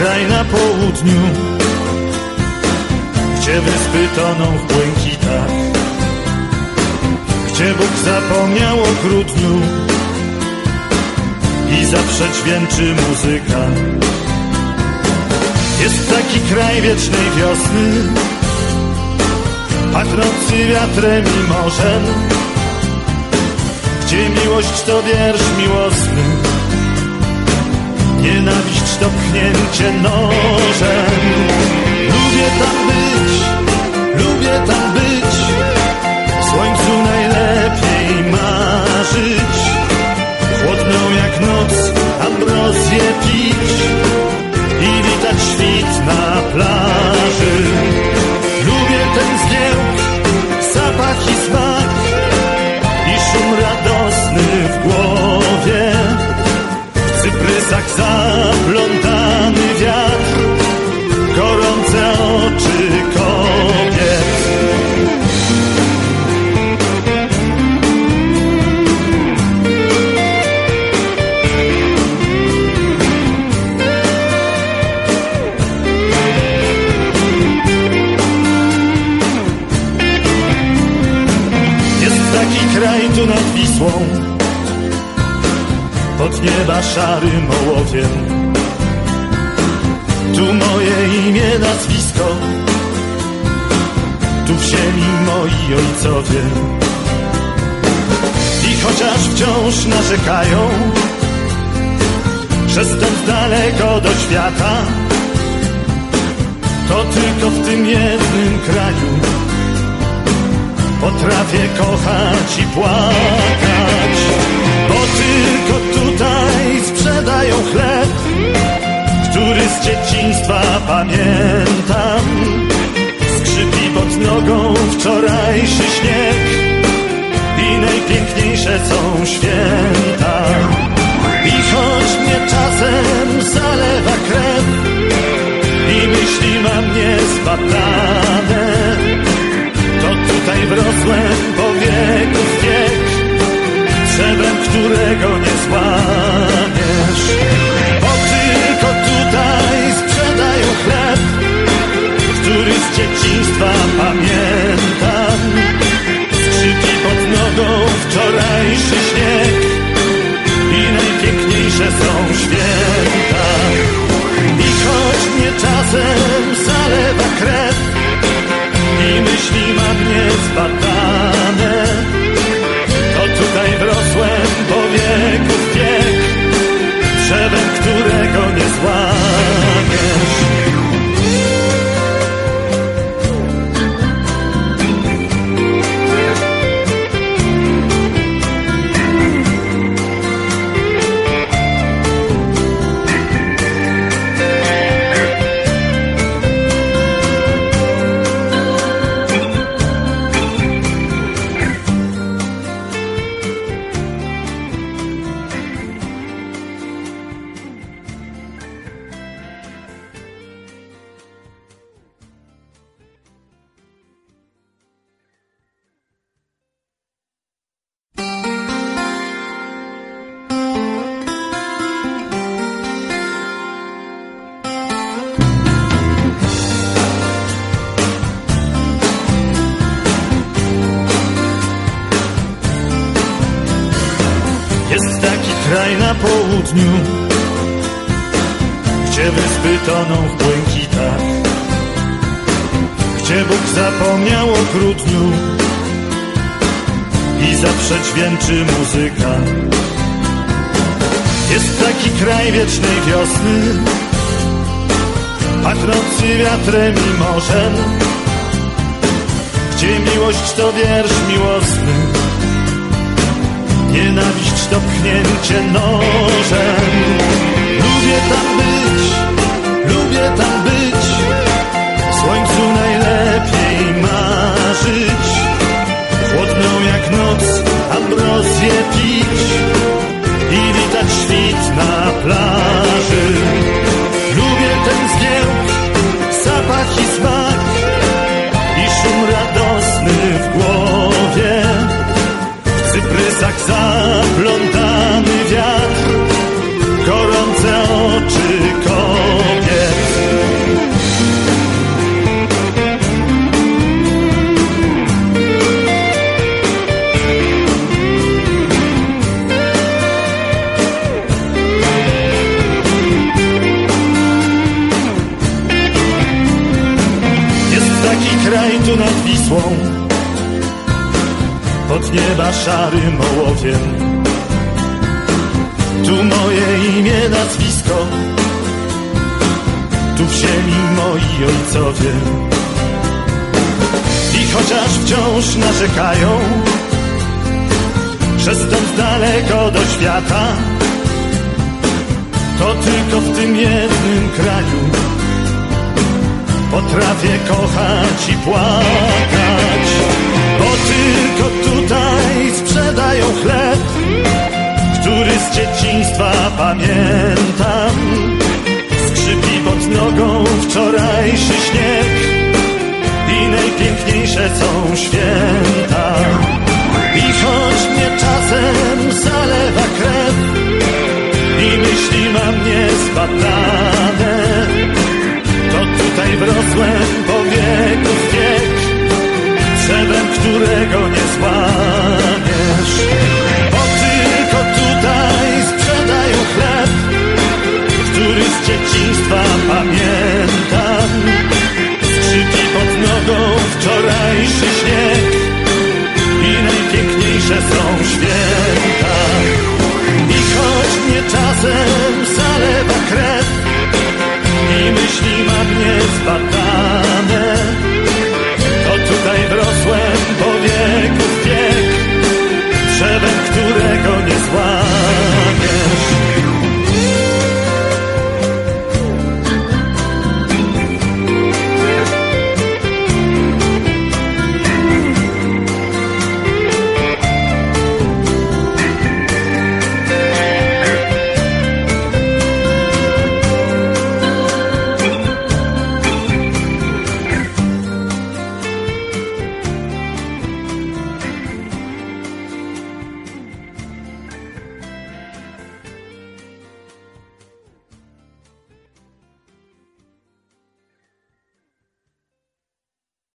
Kraj na południu, gdzie wyspy toną w błękitach, gdzie Bóg zapomniał o grudniu i zawsze dźwięczy muzyka. Jest taki kraj wiecznej wiosny, pachnący wiatrem i morzem, gdzie miłość to wiersz miłosny, pchnięcie nożem. Pod nieba szarym ołowiem. Tu moje imię, nazwisko, tu w ziemi moi ojcowie. I chociaż wciąż narzekają, że stąd daleko do świata, to tylko w tym jednym kraju potrafię kochać i płakać, pamiętam. Skrzypi pod nogą wczorajszy śnieg i najpiękniejsze są święta. I choć mnie czasem zalewa krew i myśli ma mnie zbadane, to tutaj wrosłem po wieków wiek, drzewem, którego nie złamiesz. Śnieg i najpiękniejsze są święta. Na południu, gdzie wyspy toną w błękitach, gdzie Bóg zapomniał o grudniu. I zawsze dźwięczy muzyka. Jest taki kraj wiecznej wiosny, pachnący wiatrem i morzem, gdzie miłość to wiersz miłosny. Nienawiść to pchnięcie nożem. Lubię tam być, lubię tam być. W słońcu najlepiej marzyć. Chłodną jak noc ambrozję pić i witać świt na plaży. W cyprysach Pod nieba szarym ołowiem. Tu moje imię, nazwisko Tu w ziemi moi ojcowie. I chociaż wciąż narzekają Że stąd daleko do świata To tylko w tym jednym kraju Potrafię kochać i płakać Bo tylko pamiętam. Skrzypi pod nogą wczorajszy śnieg I najpiękniejsze są święta. I choć mnie czasem zalewa krew I myśli ma mnie zbadane To tutaj wrosłem po wieków wiek Drzewem, którego nie